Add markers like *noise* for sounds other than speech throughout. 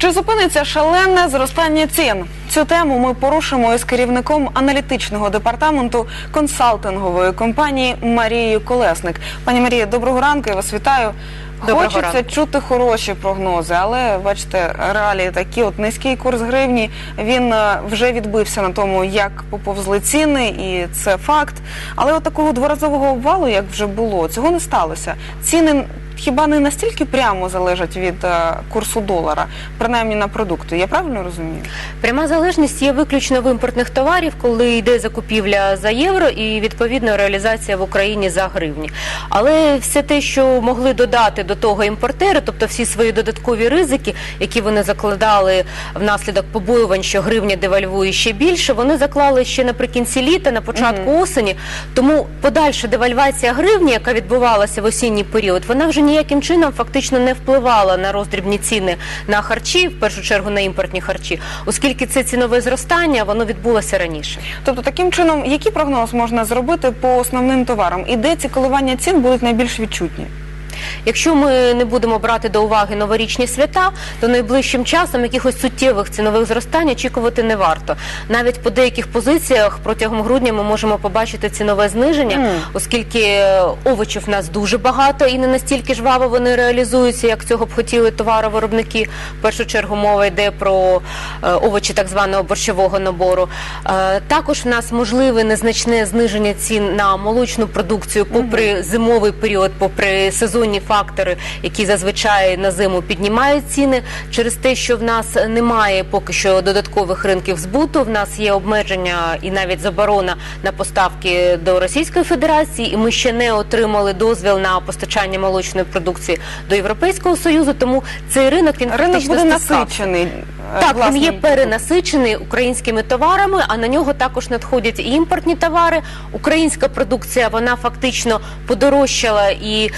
Чи зупиниться шалене зростання цін? Цю тему ми порушимо із керівником аналітичного департаменту консалтингової компанії Марією Колесник. Пані Марія, доброго ранку, я вас вітаю. Доброго Хочеться ранку. чути хороші прогнози, але бачите, реалії такі. От низький курс гривні він е, вже відбився на тому, як поповзли ціни, і це факт. Але от такого дворазового обвалу, як вже було, цього не сталося. Ціни хіба не настільки прямо залежать від е, курсу долара, принаймні на продукти. Я правильно розумію? Пряма залежність є виключно в імпортних товарів, коли йде закупівля за євро і відповідно реалізація в Україні за гривні. Але все те, що могли додати до того імпортери, тобто всі свої додаткові ризики, які вони закладали внаслідок побоювань, що гривня девальвує ще більше, вони заклали ще наприкінці літа, на початку осені. Тому подальша девальвація гривні, яка відбувалася в осінній період, вона вже ніяким чином фактично не впливала на роздрібні ціни на харчі, в першу чергу на імпортні харчі, оскільки це цінове зростання, воно відбулося раніше. Тобто, таким чином, який прогноз можна зробити по основним товарам? І де ці коливання цін будуть найбільш відчутні? Якщо ми не будемо брати до уваги новорічні свята, то найближчим часом якихось суттєвих цінових зростань очікувати не варто. Навіть по деяких позиціях протягом грудня ми можемо побачити цінове зниження, Мгм. оскільки е, овочів в нас дуже багато і не настільки жваво вони реалізуються, як цього б хотіли товаровиробники. В першу чергу мова йде про е, овочі так званого борщового набору. Е, Також в нас можливе незначне зниження цін на молочну продукцію, попри зимовий період, попри сезонні фактори, які зазвичай на зиму піднімають ціни, через те, що в нас немає поки що додаткових ринків збуту. В нас є обмеження і навіть заборона на поставки до Російської Федерації, і ми ще не отримали дозвіл на постачання молочної продукції до Європейського союзу. Тому цей ринок він Ринок буде насичений. е, Так, власне, він є перенасичений українськими товарами, а на нього також надходять і імпортні товари. Українська продукція вона фактично подорожчала і.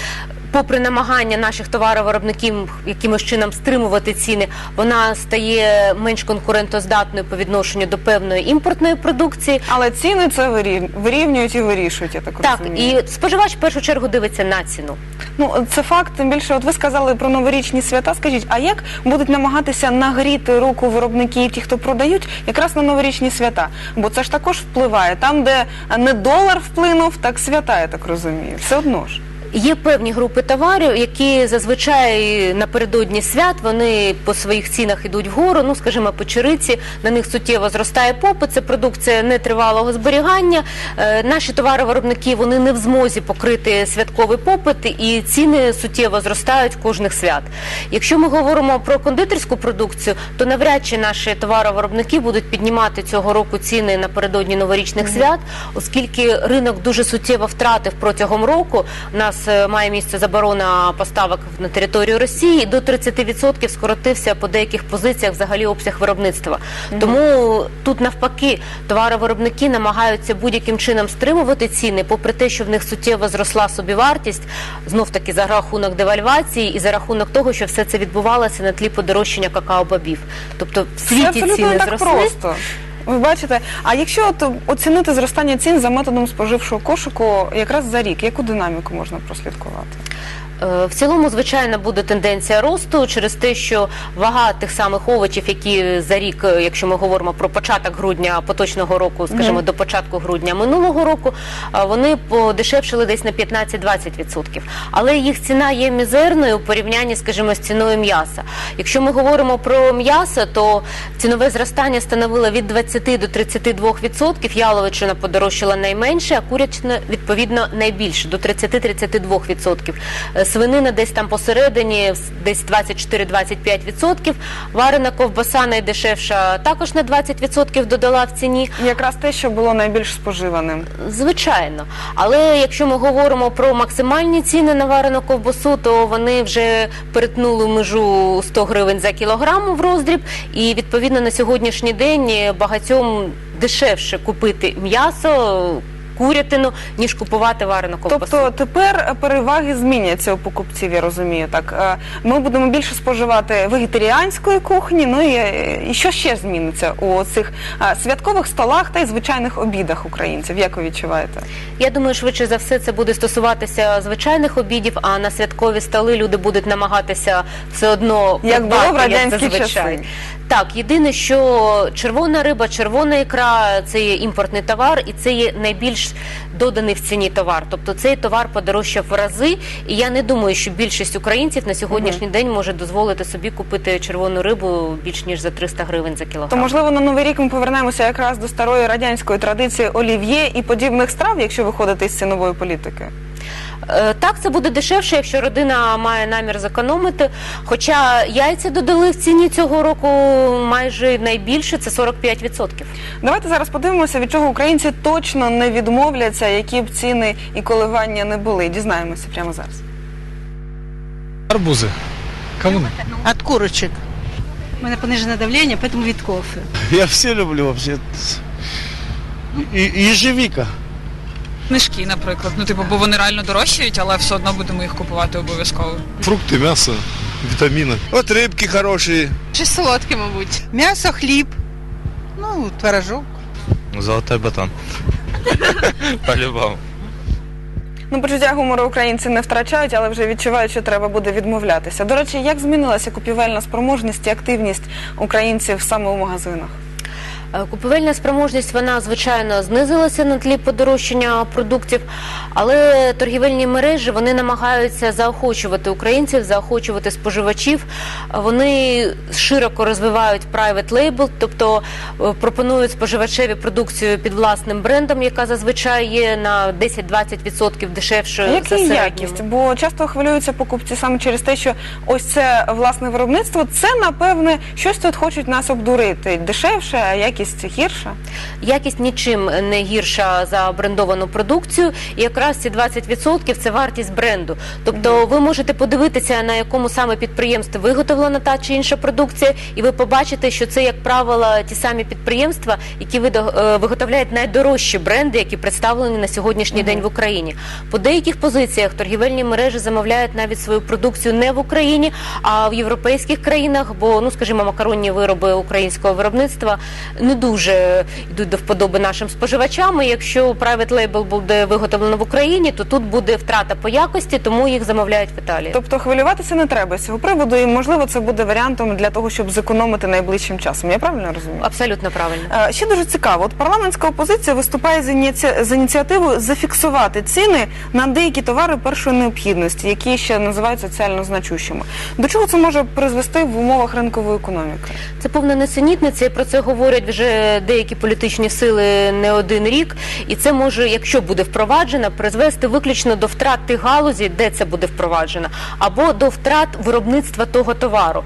Попри намагання наших товаровиробників якимось чином стримувати ціни, вона стає менш конкурентоздатною по відношенню до певної імпортної продукції. Але ціни це вирівнюють і вирішують, я так, Так, розумію. і споживач в першу чергу дивиться на ціну. Ну, це факт, тим більше, от ви сказали про новорічні свята. Скажіть, а як будуть намагатися нагріти руку виробники і ті, хто продають, якраз на новорічні свята? Бо це ж також впливає. Там, де не долар вплинув, так свята, я так розумію. Все одно ж. Є певні групи товарів, які зазвичай напередодні свят вони по своїх цінах йдуть вгору. Ну, скажімо, печериці на них суттєво зростає попит. Це продукція нетривалого зберігання. Е, наші товаровиробники вони не в змозі покрити святковий попит, і ціни суттєво зростають кожних свят. Якщо ми говоримо про кондитерську продукцію, то навряд чи наші товаровиробники будуть піднімати цього року ціни напередодні новорічних свят, оскільки ринок дуже суттєво втратив протягом року. У нас е, має місце заборона поставок на територію Росії. До 30% скоротився по деяких позиціях взагалі обсяг виробництва. Тому тут навпаки товаровиробники намагаються будь-яким чином стримувати ціни, попри те, що в них суттєво зросла собівартість, знов таки за рахунок девальвації і за рахунок того, що все це відбувалося на тлі подорожчання какао-бобів. Тобто в світі ціни так зросли. просто. Ви бачите, а якщо от оцінити зростання цін за методом споживчого кошику якраз за рік, яку динаміку можна прослідкувати? Е, В цілому, звичайно, буде тенденція росту через те, що вага тих самих овочів, які за рік, е, якщо ми говоримо про початок грудня поточного року, скажімо, до початку грудня минулого року, е, вони подешевшили десь на 15-20%. Але їх ціна є мізерною у порівнянні, скажімо, з ціною м'яса. Якщо ми говоримо про м'ясо, то цінове зростання становило від 20 до 32%. Яловичина подорожчала найменше, а курячина відповідно найбільше до 30-32%. Свинина десь там посередині, десь 24-25%. Варена ковбаса найдешевша також на 20% додала в ціні. Якраз те, що було найбільш споживаним. Звичайно, але якщо ми говоримо про максимальні ціни на варену ковбасу, то вони вже перетнули межу 100 гривень за кілограм в роздріб, і відповідно на сьогоднішній день багатьом дешевше купити м'ясо. Курятину, ніж купувати варену ковбасу. Тобто тепер переваги зміняться у покупців, я розумію. Так Е, ми будемо більше споживати вегетаріанської кухні. Ну і, е, і що ще зміниться у цих е, святкових столах та й звичайних обідах українців? Як ви відчуваєте? Я думаю, швидше за все це буде стосуватися звичайних обідів, а на святкові столи люди будуть намагатися все одно Як було в радянські часи. Так, єдине, що червона риба, червона ікра це є імпортний товар, і це є найбільш доданий в ціні товар. Тобто цей товар подорожчав в рази. І я не думаю, що більшість українців на сьогоднішній день може дозволити собі купити червону рибу більш ніж за 300 гривень за кілограм. То можливо на новий рік ми повернемося якраз до старої радянської традиції олів'є і подібних страв, якщо виходити з цінової політики. Е, Так, це буде дешевше, якщо родина має намір зекономити. Хоча яйця додали в ціні цього року майже найбільше це 45%. Давайте зараз подивимося, від чого українці точно не відмовляться, які б ціни і коливання не були. Дізнаємося прямо зараз. Арбузы. Кавуны. От курочек. У меня пониженное давление, поэтому вид кофе. Я все люблю вообще. І, і ежевіка. Книжки, наприклад. Ну, типу, бо вони реально дорожчають, але все одно будемо їх купувати обов'язково. Фрукты, мясо, витамины. От рибки хороші. Щось солодке, мабуть. Мясо, хлеб, ну, творожок. Золотой батон. *laughs* По-любому. Ну, почуття гумору українці не втрачають, але вже відчувають, що треба буде відмовлятися. До речі, як змінилася купівельна спроможність і активність українців саме у магазинах? Е, Купівельна спроможність вона звичайно знизилася на тлі подорожчання продуктів, але торгівельні мережі вони намагаються заохочувати українців, заохочувати споживачів. Вони широко розвивають private label, тобто е, пропонують споживачеві продукцію під власним брендом, яка зазвичай є на 10-20% дешевшою А за яка середньою. якість? Бо часто хвилюються покупці саме через те, що ось це власне виробництво. Це напевне щось тут хочуть нас обдурити. Дешевше, а якість гірша. Якість нічим не гірша за брендовану продукцію, і якраз ці 20% – це вартість бренду. Тобто ви можете подивитися, на якому саме підприємстві виготовлена та чи інша продукція, і ви побачите, що це, як правило, ті самі підприємства, які е, виготовляють найдорожчі бренди, які представлені на сьогоднішній день в Україні. По деяких позиціях торгівельні мережі замовляють навіть свою продукцію не в Україні, а в європейських країнах, бо ну скажімо, макаронні вироби українського виробництва не дуже йдуть до вподоби нашим споживачам. І якщо private label буде виготовлено в Україні, то тут буде втрата по якості, тому їх замовляють в Італії. Тобто хвилюватися не треба з цього приводу, і можливо це буде варіантом для того, щоб зекономити найближчим часом. Я правильно розумію? Абсолютно правильно. Е, Ще дуже цікаво. От парламентська опозиція виступає з ініціативою зафіксувати ціни на деякі товари першої необхідності, які ще називають соціально значущими. До чого це може призвести в умовах ринкової економіки? Це повна несенітниця, і про це говорять вже деякі політичні сили не один рік. І це може, якщо буде впроваджено, призвести виключно до втрат тих галузі, де це буде впроваджено, або до втрат виробництва того товару.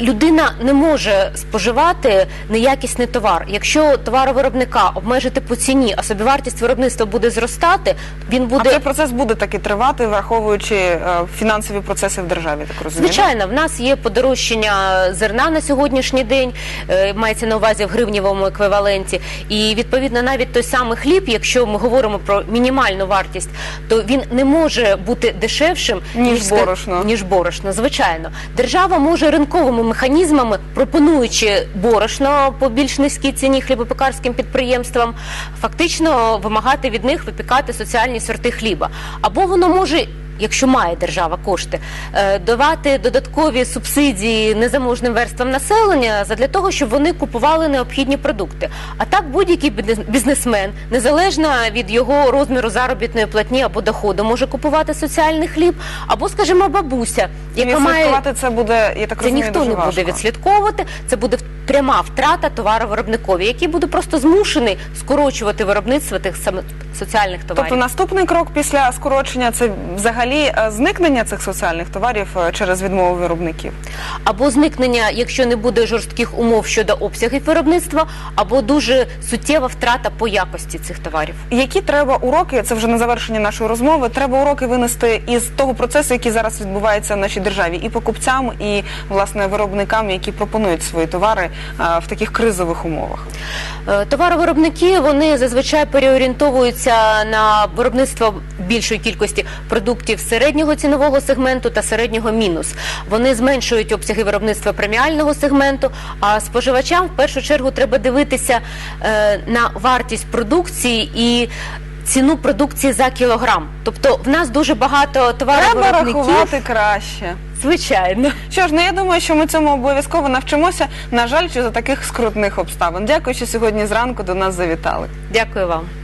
Людина не може споживати неякісний товар. Якщо товаровиробника обмежити по ціні, а собівартість виробництва буде зростати, він буде А цей процес буде таки тривати, враховуючи е, фінансові процеси в державі, так розумію. Звичайно, в нас є подорожчання зерна на сьогоднішній день, е, мається на увазі в гривнівому еквіваленті. І відповідно навіть той самий хліб, якщо ми говоримо про мінімальну вартість, то він не може бути дешевшим Ніж ска- борошно. Ніж борошно, звичайно. Держава може ринковими механізмами, пропонуючи борошно по більш низькій ціні хлібопекарським підприємствам, фактично вимагати від них випікати соціальні сорти хліба. Або воно може. Якщо має держава кошти, е, давати додаткові субсидії незаможним верствам населення для того, щоб вони купували необхідні продукти. А так будь-який бізнесмен, незалежно від його розміру заробітної платні або доходу, може купувати соціальний хліб, або, скажімо, бабуся, яка має це буде, я так це розумію, ніхто дуже не буде відслідковувати. Це буде пряма втрата товаровиробникові, який буде просто змушений скорочувати виробництво тих саме соціальних товарів. Тобто наступний крок після скорочення це взагалі е, зникнення цих соціальних товарів е, через відмову виробників? або зникнення, якщо не буде жорстких умов щодо обсягів виробництва, або дуже суттєва втрата по якості цих товарів. Які треба уроки? Це вже на завершення нашої розмови. Треба уроки винести із того процесу, який зараз відбувається в нашій державі, і покупцям, і власне виробникам, які пропонують свої товари в таких кризових умовах. Е, Товаровиробники вони зазвичай переорієнтовуються на виробництво більшої кількості продуктів середнього цінового сегменту та середнього мінус. Вони зменшують обсяги виробництва преміального сегменту. А споживачам в першу чергу треба дивитися е, на вартість продукції і. Ціну продукції за кілограм, тобто в нас дуже багато Треба рахувати краще. Звичайно, Що ж, ну я думаю, що ми цьому обов'язково навчимося. На жаль, що за таких скрутних обставин. Дякую, що сьогодні зранку до нас завітали. дякую вам.